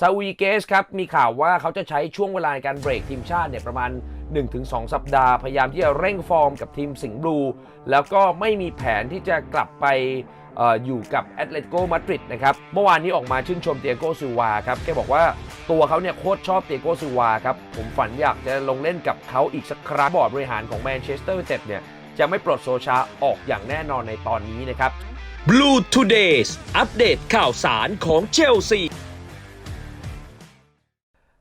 ซาอุดิเกสครับมีข่าวว่าเขาจะใช้ช่วงเวลาในการเบรกทีมชาติเนี่ยประมาณ 1-2 สัปดาห์ พยายามที่จะเร่งฟอร์มกับทีมสิงห์บลู แล้วก็ไม่มีแผนที่จะกลับไปอยู่กับแอตเลติโกมาดริดนะครับ เมื่อวานนี้ออกมาชื่นชมเตียโกซิวาครับ แกบอกว่าตัวเขาเนี่ยโคตรชอบเตียโกซิวาครับ ผมฝันอยากจะลงเล่นกับเขาอีกสักครั้งบอร์ดบริหารของแมนเชสเตอร์ยูไนเต็ดเนี่ย จะไม่ปลดโซชาออกอย่างแน่นอนในตอนนี้นะครับ Blue Today's อัปเดตข่าวสารของเชลซี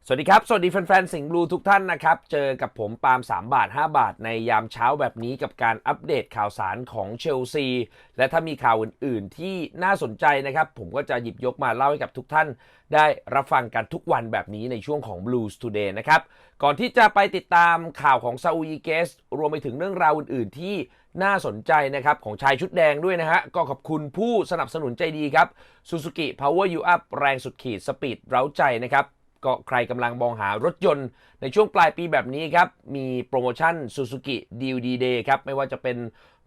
สวัสดีครับ สวัสดีแฟนๆ สิงห์บลูทุกท่านนะครับ เจอกับผมปาล์ม3 บาท 5 บาทในยามเช้าแบบนี้กับการอัปเดตข่าวสารของเชลซี และถ้ามีข่าวอื่นๆ ที่น่าสนใจนะครับ ผมก็จะหยิบยกมาเล่าให้กับทุกท่าน ได้รับฟังกันทุกวันแบบนี้ในช่วงของ Blues Today นะครับ ก่อนที่จะไปติดตามข่าวของซาอุอีเกส รวมไปถึงเรื่องราวอื่นๆ ที่น่าสนใจนะครับ ของชายชุดแดงด้วยนะฮะ ก็ขอบคุณผู้สนับสนุนใจดีครับ Suzuki Power You Up แรงสุดขีดสปีดเร้าใจนะครับ ก็ใครกำลังมองหารถยนต์ในช่วงปลายปีแบบนี้ครับ มีโปรโมชั่น Suzuki Deal D Day ครับ ไม่ว่าจะเป็น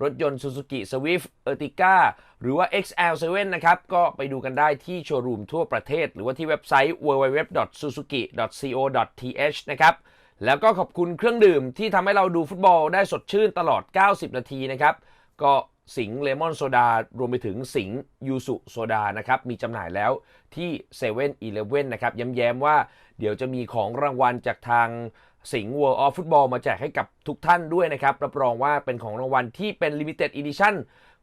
รถยนต์ Suzuki Swift Ertiga หรือว่า XL7 นะครับ ก็ไปดูกันได้ที่โชว์รูมทั่วประเทศ หรือว่าที่เว็บไซต์ www.suzuki.co.th นะครับแล้วก็ขอบคุณเครื่องดื่มที่ทำให้เราดูฟุตบอลได้สดชื่นตลอด 90 นาทีนะครับ ก็ สิงห์เลมอนโซดารวมไปถึงสิงห์ยูสุโซดานะครับ มีจำหน่ายแล้วที่7 e เ e ่ e อนะครับย้ำๆว่าเดี๋ยวจะมีของรางวัลจากทางสิงห์ World of Football มาแจกให้กับทุกท่านด้วยนะครับ รับรองว่าเป็นของรางวัลที่เป็น Limited Edition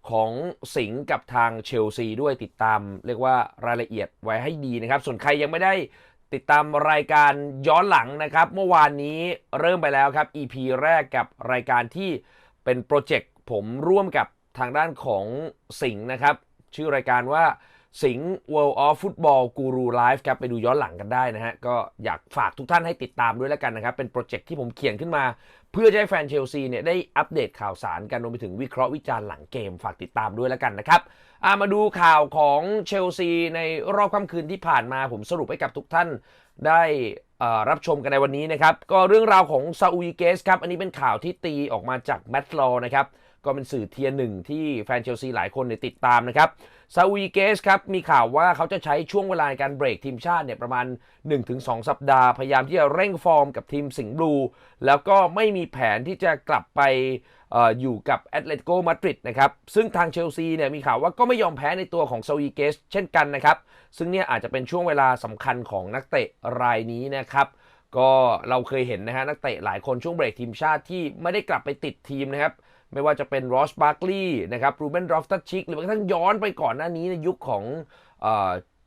ของสิงห์กับทางเชลซีด้วยติดตาม เรียกว่ารายละเอียดไว้ให้ดีนะครับ ส่วนใครยังไม่ได้ติดตามรายการย้อนหลังนะครับ เมื่อวานนี้เริ่มไปแล้วครับ EP แรกกับรายการที่เป็นโปรเจกต์ผมร่วมกับ ทางด้านของสิงห์นะครับ ชื่อรายการว่าสิงห์ World of Football Guru Live ครับ ไปดูย้อนหลังกันได้นะฮะ ก็อยากฝากทุกท่านให้ติดตามด้วยแล้วกันนะครับ เป็นโปรเจกต์ที่ผมเขียนขึ้นมา เพื่อจะให้แฟนเชลซีเนี่ยได้อัปเดตข่าวสารกันรวมไปถึงวิเคราะห์วิจารณ์หลังเกมฝากติดตามด้วยแล้วกันนะครับามาดูข่าวของเชลซีในรอบค่ำคืนที่ผ่านมาผมสรุปให้กับทุกท่านได้รับชมกันในวันนี้นะครับ ก็เรื่องราวของซาอุดิเกสครับ อันนี้เป็นข่าวที่ตีออกมาจากแมตต์ลอนะครับ ก็เป็นสื่อเทียร์หนึ่งที่แฟนเชลซีหลายคนเนี่ยติดตามนะครับซาอุดิเกสครับมีข่าวว่าเขาจะใช้ช่วงเวลาในการเบรกทีมชาติเนี่ยประมาณ 1-2 สัปดาห์ พยายามที่จะเร่งฟอร์มกับทีมสิงห์บลู แล้วก็ไม่มีแผนที่จะกลับไปออยู่กับแอตเลติโกมาดริดนะครับ ซึ่งทางเชลซีเนี่ยมีข่าวว่าก็ไม่ยอมแพ้ในตัวของซาอุดิเกสเช่นกันนะครับ ซึ่งเนี่ยอาจจะเป็นช่วงเวลาสำคัญของนักเตะรายนี้นะครับก็เราเคยเห็นนะฮะนักเตะหลายคนช่วงเบรกทีมชาติที่ไม่ได้กลับไปติดทีมนะครับ ไม่ว่าจะเป็นรอสบาร์กลีย์นะครับรูเบนรอฟตัชชิกหรือแม้กระทั่งย้อนไปก่อนหน้านี้ในยุคของ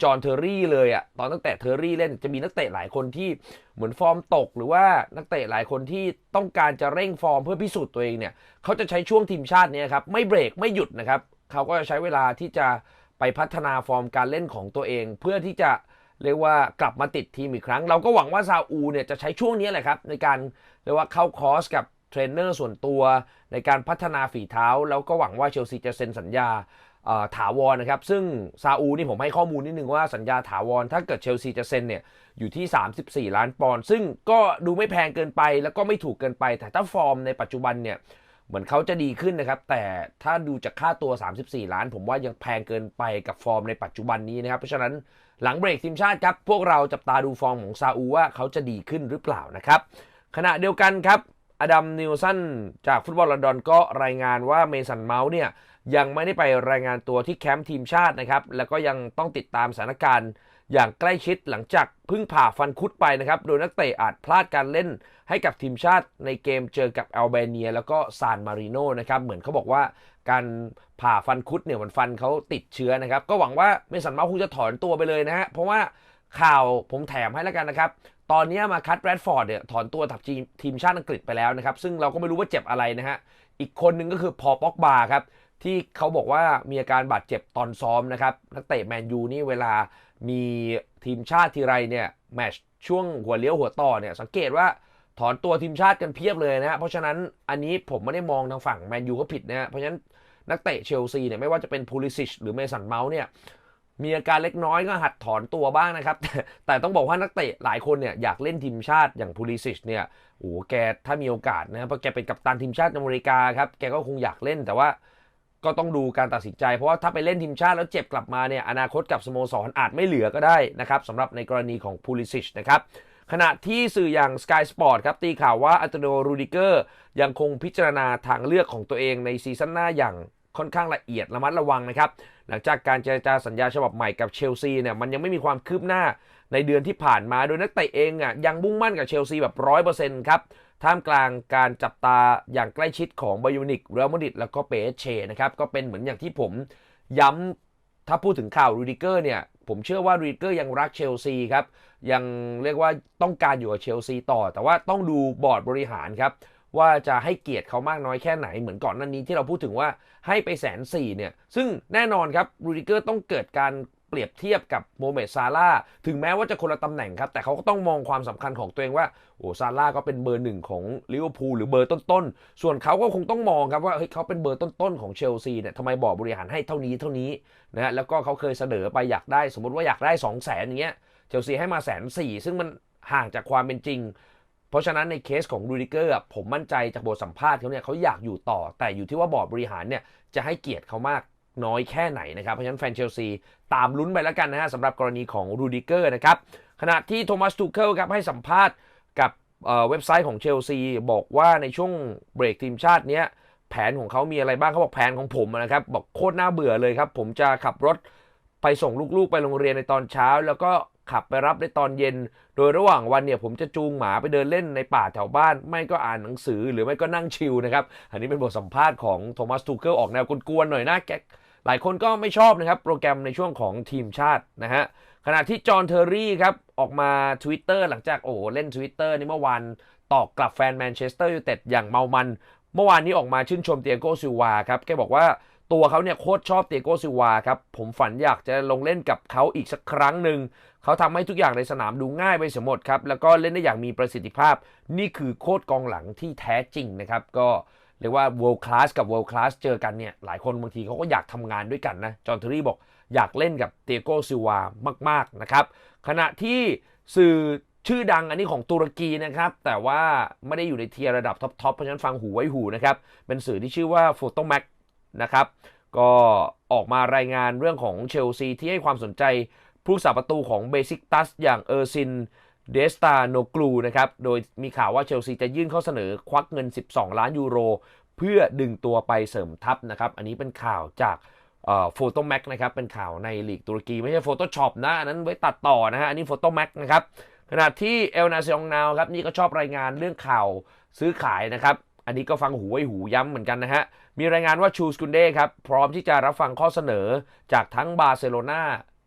จอห์นเทอร์รี่เลยอะตอนตั้งแต่เทอร์รี่เล่นจะมีนักเตะหลายคนที่เหมือนฟอร์มตก หรือว่านักเตะหลายคนที่ต้องการจะเร่งฟอร์มเพื่อพิสูจน์ตัวเองเนี่ยเขาจะใช้ช่วงทีมชาตินี้ครับไม่เบรกไม่หยุดนะครับเขาก็จะใช้เวลาที่จะไปพัฒนาฟอร์มการเล่นของตัวเอง เพื่อที่จะเรียกว่ากลับมาติดทีมอีกครั้ง เราก็หวังว่าซาอูเนี่ยจะใช้ช่วงนี้แหละครับในการเรียกว่าเข้าคอร์สกับ รนเนอร์ส่วนตัวในการพัฒนาฝีเท้า แล้วก็หวังว่าเชลซีจะเซ็นสัญญาถาวรนะครับ ซึ่งซาอูนี่ผมให้ข้อมูลนิดนึงว่าสัญญาถาวร ถ้าเกิดเชลซีจะเซ็นเนี่ยอยู่ที่ 34 ล้านปอนด์ซึ่งก็ดูไม่แพงเกินไป แล้วก็ไม่ถูกเกินไป แต่ถ้าฟอร์มในปัจจุบันเนี่ยเหมือนเขาจะดีขึ้นนะครับ แต่ถ้าดูจากค่าตัว 34 ล้าน ผมว่ายังแพงเกินไปกับฟอร์มในปัจจุบันนี้นะครับ เพราะฉะนั้นหลังเบรกทีมชาติครับ พวกเราจับตาดูฟอร์มของซาอูว่าเขาจะดีขึ้นหรือเปล่านะครับ ขณะเดียวกันครับ อดัมนิวสันจากฟุตบอลลอนดอนก็รายงานว่าเมสันเมาส์เนี่ยยังไม่ได้ไปรายงานตัวที่แคมป์ทีมชาตินะครับ แล้วก็ยังต้องติดตามสถานการณ์อย่างใกล้ชิดหลังจากพิ่งผ่าฟันคุดไปนะครับ โดยนักเตะอาจพลาดการเล่นให้กับทีมชาติในเกมเจอกับแอลเบเนีย แล้วก็ซานมาริโนนะครับ เหมือนเขาบอกว่าการผ่าฟันคุดเนี่ยมันฟันเขาติดเชื้อนะครับ ก็หวังว่าเมสันเมาส์คงจะถอนตัวไปเลยนะฮะ เพราะว่าข่าวผมแถมให้แล้วกันนะครับ ตอนนี้มาคัตแรดฟอร์ดเนี่ยถอนตัวจากทีมทีมชาติอังกฤษไปแล้วนะครับ ซึ่งเราก็ไม่รู้ว่าเจ็บอะไรนะฮะ อีกคนนึงก็คือพอป็อกบาครับ ที่เขาบอกว่ามีอาการบาดเจ็บตอนซ้อมนะครับ นักเตะแมนยูนี่เวลามีทีมชาติทีไรเนี่ยแมชช่วงหัวเลี้ยวหัวต่อเนี่ยสังเกตว่าถอนตัวทีมชาติกันเพียบเลยนะฮะ เพราะฉะนั้นอันนี้ผมไม่ได้มองทางฝั่งแมนยูก็ผิดนะฮะ เพราะฉะนั้นนักเตะเชลซีเนี่ยไม่ว่าจะเป็นพูลิซิชหรือเมสันเมาส์เนี่ย มีอาการเล็กน้อยก็หัดถอนตัวบ้างนะครับแต่แต่ต้องบอกว่านักเตะหลายคนเนี่ยอยากเล่นทีมชาติอย่างพูลิซิชเนี่ยโอ้แกถ้ามีโอกาสนะเพราะแกเป็นกัปตันทีมชาติอเมริกาครับแกก็คงอยากเล่นแต่ว่าก็ต้องดูการตัดสินใจ เพราะว่าถ้าไปเล่นทีมชาติแล้วเจ็บกลับมาเนี่ยอนาคตกับสโมสรอาจไม่เหลือก็ได้นะครับสำหรับในกรณีของพูลิซิชนะครับขณะที่สื่ออย่าง Sky Sport ครับตีข่าวว่าอัตโนรูดิเกอร์ยังคงพิจารณาทางเลือกของตัวเองในซีซั่นหน้าอย่าง ค่อนข้างละเอียดระมัดระวังนะครับ หลังจากการเจรจาสัญญาฉบับใหม่กับเชลซีเนี่ยมันยังไม่มีความคืบหน้าในเดือนที่ผ่านมาโดยนักเตะเองอะยังมุ่งมั่นกับเชลซีแบบร้อยเปอร์เซ็นต์ครับท่ามกลางการจับตาอย่างใกล้ชิดของบายูนิกเรอัลมาดริดแล้วก็เปเชนะครับก็เป็นเหมือนอย่างที่ผมย้ำถ้าพูดถึงข่าวรูดิเกอร์เนี่ยผมเชื่อว่ารูดิเกอร์ยังรักเชลซีครับยังเรียกว่าต้องการอยู่กับเชลซีต่อ แต่ว่าต้องดูบอร์ดบริหารครับ ว่าจะให้เกียรติเขามากน้อยแค่ไหนเหมือนก่อนหน้านี้ที่เราพูดถึงว่าให้ไปแสนสี่เนี่ย ซึ่งแน่นอนครับรูดิเกอร์ต้องเกิดการเปรียบเทียบกับโมเมดซาร่าถึงแม้ว่าจะคนละตำแหน่งครับ แต่เขาก็ต้องมองความสำคัญของตัวเองว่า โอ้ซาร่าก็เป็นเบอร์หนึ่งของลิเวอร์พูลหรือเบอร์ต้นๆ ส่วนเขาก็คงต้องมองครับว่าเฮ้ยเขาเป็นเบอร์ต้นๆ ของเชลซีเนี่ยทำไมบอร์ดบริหารให้เท่านี้เท่านี้นะฮะแล้วก็เขาเคยเสนอไปอยากได้ สมมติว่าอยากได้2 0 0แสนอย่างเงี้ยเชลซีให้มาแสนสี่ซึ่งมันห่างจากความเป็นจริง เพราะฉะนั้นในเคสของรูดิเกอร์ผมมั่นใจจากบทสัมภาษณ์เขาเนี่ยเขาอยากอยู่ต่อ แต่อยู่ที่ว่าบอร์ดบริหารเนี่ยจะให้เกียรติเขามากน้อยแค่ไหนนะครับ เพราะฉะนั้นแฟนเชลซีตามลุ้นไปแล้วกันนะฮะสำหรับกรณีของรูดิเกอร์นะครับขณะที่โทมัสทูเคิลครับให้สัมภาษณ์กับเเว็บไซต์ของเชลซีบอกว่าในช่วงเบรกทีมชาติเนี้ยแผนของเขามีอะไรบ้างเขาบอกแผนของผมนะครับ บอกโคตรน่าเบื่อเลยครับ ผมจะขับรถไปส่งลูกๆไปโรงเรียนในตอนเช้า แล้วก็ ขับไปรับในตอนเย็น โดยระหว่างวันเนี่ยผมจะจูงหมาไปเดินเล่นในป่าแถวบ้าน ไม่ก็อ่านหนังสือหรือไม่ก็นั่งชิลนะครับ อันนี้เป็นบทสัมภาษณ์ของโทมัสทูเคิลออกแนวกวนๆหน่อยนะแกหลายคนก็ไม่ชอบนะครับ โปรแกรมในช่วงของทีมชาตินะฮะขณะที่จอห์นเทอร์รี่ครับ ออกมา Twitter หลังจากโอ้เล่น Twitter นี่เมื่อวานตอบกลับแฟนแมนเชสเตอร์ยูไนเต็ดอย่างเมามัน เมื่อวานนี้ออกมาชื่นชมเตียโกซิวาครับแกบอกว่าตัวเขาเนี่ยโคตรชอบเตียโกซิวาครับ ผมฝันอยากจะลงเล่นกับเขาอีกสักครั้งหนึ่ง เขาทำให้ทุกอย่างในสนามดูง่ายไปเสียหมดครับ แล้วก็เล่นได้อย่างมีประสิทธิภาพ นี่คือโคตรกองหลังที่แท้จริงนะครับ ก็เรียกว่า world class กับ world class เจอกันเนี่ย หลายคนบางทีเขาก็อยากทำงานด้วยกันนะ จอห์นเทอรี่บอกอยากเล่นกับเตียโกซิวามาก ๆ นะครับ ขณะที่สื่อชื่อดังอันนี้ของตุรกีนะครับ แต่ว่าไม่ได้อยู่ในเทียร์ระดับท็อป ๆ เพราะฉะนั้นฟังหูไว้หูนะครับ เป็นสื่อที่ชื่อว่า Photomac นะครับ ก็ออกมารายงานเรื่องของเชลซีที่ให้ความสนใจ ผู้รักษาประตูของเบซิกตัสอย่างเออร์ซินเดสตาโนกลูนะครับ โดยมีข่าวว่าเชลซีจะยื่นข้อเสนอควักเงิน 12 ล้านยูโร เพื่อดึงตัวไปเสริมทัพนะครับ อันนี้เป็นข่าวจากโฟโต้แม็กนะครับ เป็นข่าวในลีกตุรกีไม่ใช่ Photoshop นะ อันนั้นไว้ตัดต่อนะฮะ อันนี้ Photo Mac นะครับ ขณะที่เอลนาซองนาวครับ นี่ก็ชอบรายงานเรื่องข่าวซื้อขายนะครับ อันนี้ก็ฟังหูไว้หูย้ำเหมือนกันนะฮะ มีรายงานว่าชูสกุนเด้ครับ พร้อมที่จะรับฟังข้อเสนอจากทั้งบาร์เซโลนา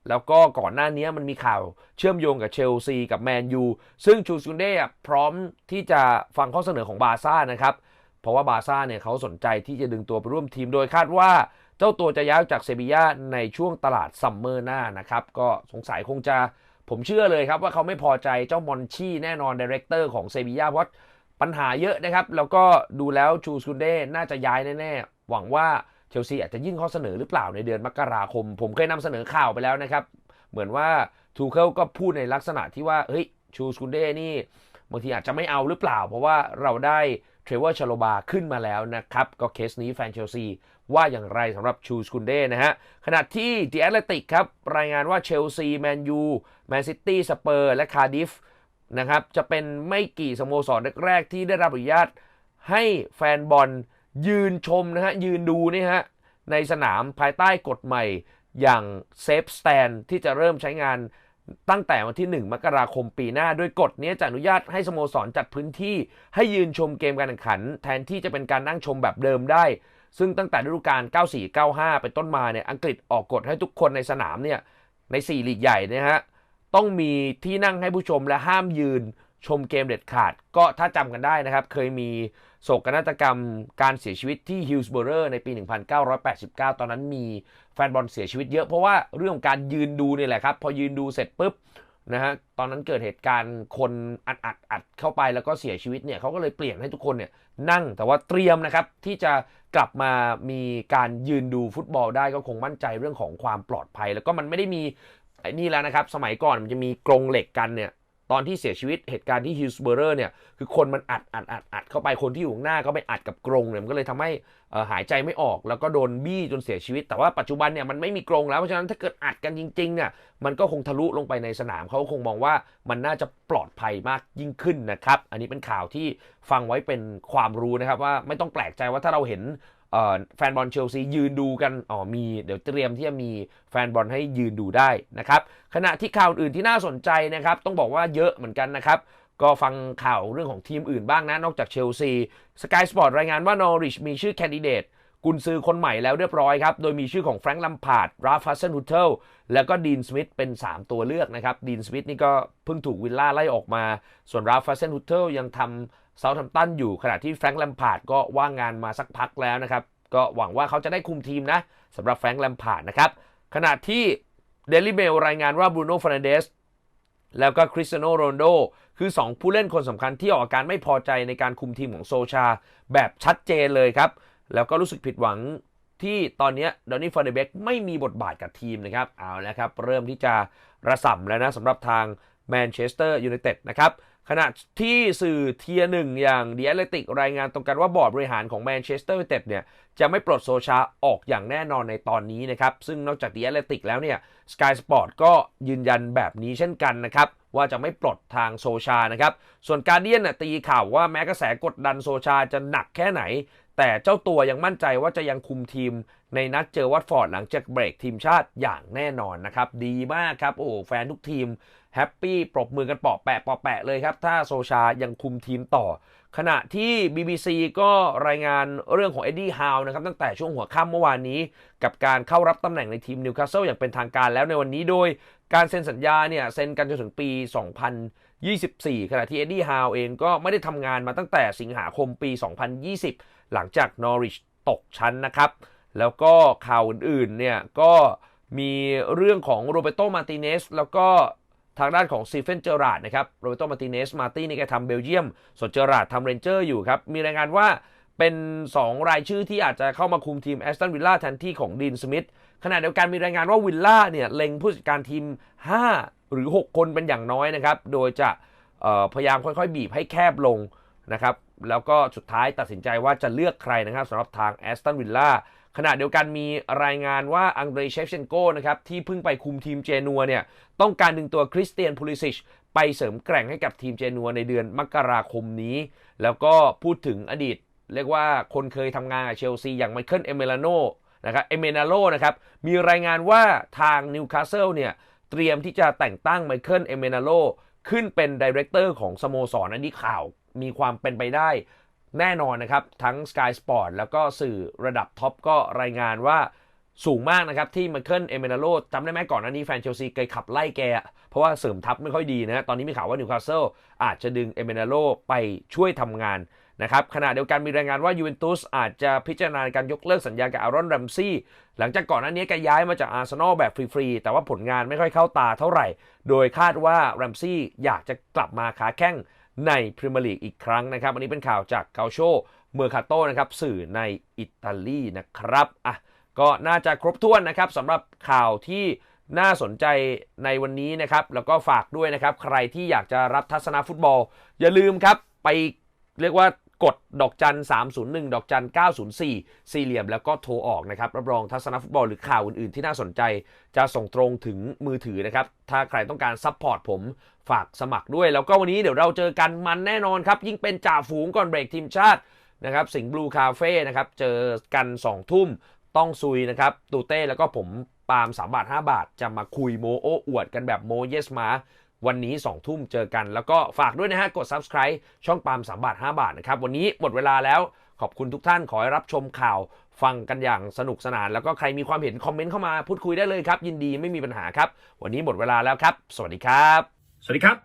แล้วก็ก่อนหน้านี้มันมีข่าวเชื่อมโยงกับเชลซีกับแมนยูซึ่งชูสุนเด้พร้อมที่จะฟังข้อเสนอของบาซ่านะครับ เพราะว่าบาซ่าเนี่ยเขาสนใจที่จะดึงตัวไปร่วมทีมโดยคาดว่า เจ้าตัวจะย้ายจากเซบีย่าในช่วงตลาดซัมเมอร์หน้านะครับ ก็สงสัยคงจะผมเชื่อเลยครับว่าเขาไม่พอใจเจ้ามอนชี่แน่นอนดีเรคเตอร์ของเซบีย่าเพราะปัญหาเยอะนะครับ แล้วก็ดูแล้วชูสุนเด้น่าจะย้ายแน่ๆหวังว่า เชลซีอาจจะยื่นข้อเสนอหรือเปล่าในเดือนมกราคม ผมเคยนำเสนอข่าวไปแล้วนะครับ เหมือนว่าทูเคิลก็พูดในลักษณะที่ว่าเฮ้ยชูสกุนเด้นี่บางทีอาจจะไม่เอาหรือเปล่า เพราะว่าเราได้เทรเวอร์ชโลบาขึ้นมาแล้วนะครับ ก็เคสนี้แฟนเชลซีว่าอย่างไรสำหรับชูสกุนเด้นะฮะ ขณะที่ดีแอตเลติกครับ รายงานว่าเชลซีแมนยูแมนซิตี้สเปอร์และคาร์ดิฟนะครับ จะเป็นไม่กี่สโมสรแรกๆที่ได้รับอนุญาตให้แฟนบอล ยืนชมนะฮะ ยืนดูนี่ฮะ ในสนามภายใต้กฎใหม่อย่างเซฟสแตนที่จะเริ่มใช้งานตั้งแต่วันที่ 1 มกราคมปีหน้า โดยกฎนี้จะอนุญาตให้สโมสรจัดพื้นที่ ให้ยืนชมเกมการแข่งขัน แทนที่จะเป็นการนั่งชมแบบเดิมได้ ซึ่งตั้งแต่ฤดูกาล 94-95 เป็นต้นมาเนี่ย อังกฤษออกกฎให้ทุกคนในสนามเนี่ย ใน 4 ลีกใหญ่นะฮะ ต้องมีที่นั่งให้ผู้ชมและห้ามยืน ชมเกมเด็ดขาด ก็ถ้าจำกันได้นะครับ เคยมีโศกนาฏกรรมการเสียชีวิตที่ฮิลส์บอร์ในปี 1989 ตอนนั้นมีแฟนบอลเสียชีวิตเยอะเพราะว่าเรื่องของการยืนดูนี่แหละครับ พอยืนดูเสร็จปุ๊บนะฮะตอนนั้นเกิดเหตุการณ์คนอัดอัดอัดเข้าไปแล้วก็เสียชีวิตเนี่ยเขาก็เลยเปลี่ยนให้ทุกคนเนี่ยนั่งแต่ว่าเตรียมนะครับ ที่จะกลับมามีการยืนดูฟุตบอลได้ก็คงมั่นใจเรื่องของความปลอดภัย แล้วก็มันไม่ได้มีไอ้นี่แล้วนะครับ สมัยก่อนมันจะมีกรงเหล็กกันเนี่ย ตอนที่เสียชีวิตเหตุการณ์ที่ฮิลส์เบอร์เนี่ยคือคนมันอัดอัดอัดอัดเข้าไปคนที่อยู่ข้างหน้าก็ไปอัดกับกรงเนี่ยมันก็เลยทำให้หายใจไม่ออกแล้วก็โดนบี้จนเสียชีวิต แต่ว่าปัจจุบันเนี่ยมันไม่มีกรงแล้วเพราะฉะนั้นถ้าเกิดอัดกันจริงๆเนี่ยมันก็คงทะลุลงไปในสนามเขาคงมองว่ามันน่าจะปลอดภัยมากยิ่งขึ้นนะครับ อันนี้เป็นข่าวที่ฟังไว้เป็นความรู้นะครับว่าไม่ต้องแปลกใจว่าถ้าเราเห็น แฟนบอลเชลซียืนดูกันอ๋อมีเดี๋ยวเตรียมที่จะมีแฟนบอลให้ยืนดูได้นะครับขณะที่ข่าวอื่นที่น่าสนใจนะครับ ต้องบอกว่าเยอะเหมือนกันนะครับก็ฟังข่าวเรื่องของทีมอื่นบ้างนะ นอกจากเชลซีสกายสปอร์ตรายงานว่านอริชมีชื่อแคนดิเดตกุนซือคนใหม่แล้วเรียบร้อยครับ โดยมีชื่อของแฟรงค์ลัมพาร์ดราฟัสเซนฮุตเทลแล้วก็ดีนสมิธเป็น 3 ตัวเลือกนะครับดีนสมิธนี่ก็เพิ่งถูกวิลล่าไล่ออกมา ส่วนราฟัสเซนฮุตเทลยังทำ เซาท์แฮมตันอยู่ขณะที่แฟรงค์ลัมพาร์ดก็ว่างงานมาสักพักแล้วนะครับ ก็หวังว่าเขาจะได้คุมทีมนะสำหรับแฟรงค์แลมพาร์ดนะครับขณะที่เดลิเมลรายงานว่าบรูโน่ฟ r นเดสแล้วก็คริสเตียโนโรนโดคือ 2 ผู้เล่นคนสำคัญที่ออกอาการไม่พอใจในการคุมทีมของโซชา แบบชัดเจนเลยครับ แล้วก็รู้สึกผิดหวังที่ตอนนี้ดอนนี่ฟอร์เดเบกไม่มีบทบาทกับทีมนะครับ เอาแล้วครับ เริ่มที่จะระส่ำแล้วนะสำหรับทางแมนเชสเตอร์ยูไนเต็ดนะครับ ขณะที่สื่อเทียหนึ่งอย่าง The Athletic รายงานตรงกันว่าบอร์ดบริหารของแมนเชสเตอร์ยูไนเต็ดเนี่ยจะไม่ปลดโซชาออกอย่างแน่นอนในตอนนี้นะครับ ซึ่งนอกจาก The Athletic แล้วเนี่ย Sky Sport ก็ยืนยันแบบนี้เช่นกันนะครับ ว่าจะไม่ปลดทางโซชานะครับ ส่วนการเดียนตีข่าวว่าแม้กระแสกดดันโซชาจะหนักแค่ไหน แต่เจ้าตัวยังมั่นใจว่าจะยังคุมทีม ในนัดเจอวัตฟอร์ดหลังจากเบรกทีมชาติอย่างแน่นอนนะครับ ดีมากครับ โอ้แฟนทุกทีมแฮปปี้ปรบมือกันปาะแปะปาะแปะเลยครับ ถ้าโซชายังคุมทีมต่อ ขณะที่ BBC ก็รายงานเรื่องของเอ็ดดี้ฮาวนะครับ ตั้งแต่ช่วงหัวค่ำเมื่อวานนี้ กับการเข้ารับตำแหน่งในทีมนิวคาสเซิลอย่างเป็นทางการแล้วในวันนี้โดยการเซ็นสัญญาเนี่ยเซ็นกันจนถึงปี 2024 ขณะที่เอ็ดดี้ฮาวเองก็ไม่ได้ทำงานมาตั้งแต่สิงหาคมปี 2020 หลังจากนอริชตกชั้นนะครับ แล้วก็ข่าวอื่นๆเนี่ยก็มีเรื่องของโรเบโตมาติเนสแล้วก็ทางด้านของซีเฟนเจอราดนะครับโรเบโตมาติเนสมาตี้นี่แกทำเบลเยียมส่วนเจอราดทำเรนเจอร์อยู่ครับ มีรายงานว่าเป็น 2 รายชื่อที่อาจจะเข้ามาคุมทีมแอสตันวิลล่าแทนที่ของดีนสมิธขณะเดียวกันมีรายงานว่าวิลล่าเนี่ยเล็งผู้จัดการทีม 5 หรือ 6 คนเป็นอย่างน้อยนะครับ โดยจะพยายามค่อยๆ บีบให้แคบลงนะครับ แล้วก็สุดท้ายตัดสินใจว่าจะเลือกใครนะครับสำหรับทางแอสตันวิลล่า ขณะเดียวกันมีรายงานว่าอังเดรเชฟเชนโกนะครับที่เพิ่งไปคุมทีมเจนัวเนี่ยต้องการดึงตัวคริสเตียนพูลิซิชไปเสริมแกร่งให้กับทีมเจนัวในเดือนมกราคมนี้ แล้วก็พูดถึงอดีต เรียกว่าคนเคยทำงานกับเชลซีอย่างไมเคิลเอเมลาโนนะครับเอเมนาโลนะครับมีรายงานว่าทางนิวคาสเซิลเนี่ยเตรียมที่จะแต่งตั้งไมเคิลเอเมนาโลขึ้นเป็นดีเรคเตอร์ของสโมสรอันนี้ข่าวมีความเป็นไปได้ แน่นอนนะครับ ทั้ง Sky Sport แล้วก็สื่อระดับท็อปก็รายงานว่าสูงมากนะครับ ที่ไมเคิลเอเมนาโลจำได้ไหมก่อนหน้านี้แฟนเชลซีเคยขับไล่แก เพราะว่าเสริมทัพไม่ค่อยดีนะฮะตอนนี้มีข่าวว่านิวคาสเซิลอาจจะดึงเอเมนาโลไปช่วยทำงานนะครับขณะเดียวกันมีรายงานว่ายูเวนตุสอาจจะพิจารณาการยกเลิกสัญญากับอารอนแรมซี่หลังจากก่อนหน้านี้แกย้ายมาจากอาร์เซนอลแบบฟรีๆ แต่ว่าผลงานไม่ค่อยเข้าตาเท่าไหร่ โดยคาดว่าแรมซี่อยากจะกลับมาขาแข้ง ในพรีเมียร์ลีกอีกครั้งนะครับ อันนี้เป็นข่าวจากเกาโชเมอร์คาโตนะครับสื่อในอิตาลีนะครับอะก็น่าจะครบถ้วนนะครับสำหรับข่าวที่น่าสนใจในวันนี้นะครับ แล้วก็ฝากด้วยนะครับ ใครที่อยากจะรับทัศนาฟุตบอล อย่าลืมครับ ไปเรียกว่า กดดอกจัน 301 ดอกจัน 904 สี่เหลี่ยมแล้วก็โทรออกนะครับ รับรองทัศนฟุตบอลหรือข่าวอื่น ๆ ที่น่าสนใจ จะส่งตรงถึงมือถือนะครับ ถ้าใครต้องการซัพพอร์ตผมฝากสมัครด้วย แล้วก็วันนี้เดี๋ยวเราเจอกันมันแน่นอนครับ ยิ่งเป็นจ่าฝูงก่อนเบรกทีมชาตินะครับ สิงห์บลูคาเฟ่นะครับ เจอกัน 2 ทุ่มต้องซุยนะครับ ตูเต้แล้วก็ผมปาล์ม3บาท 5 บาท จะมาคุยโมโอ้อวดกันแบบโมเยสมา วันนี้ 2 ทุ่มเจอกัน แล้วก็ฝากด้วยนะฮะ กด subscribe ช่องปาล์ม3บาท 5 บาทนะครับ วันนี้หมดเวลาแล้วขอบคุณทุกท่านขอให้รับชมข่าวฟังกันอย่างสนุกสนาน แล้วก็ใครมีความเห็นคอมเมนต์เข้ามาพูดคุยได้เลยครับ ยินดีไม่มีปัญหาครับ วันนี้หมดเวลาแล้วครับ สวัสดีครับ สวัสดีครับ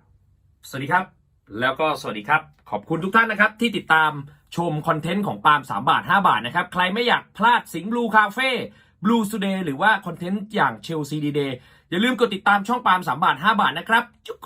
สวัสดีครับ แล้วก็สวัสดีครับ ขอบคุณทุกท่านนะครับ ที่ติดตามชมคอนเทนต์ของปาล์ม3บาท 5 บาทนะครับ ใครไม่อยากพลาดสิงห์บลูคาเฟ่บลูสเดย์หรือว่าคอนเทนต์อย่างเชลซีดีเดย์ อย่าลืมกดติดตามช่องปาล์ม3บาท5บาทนะครับจุ๊ก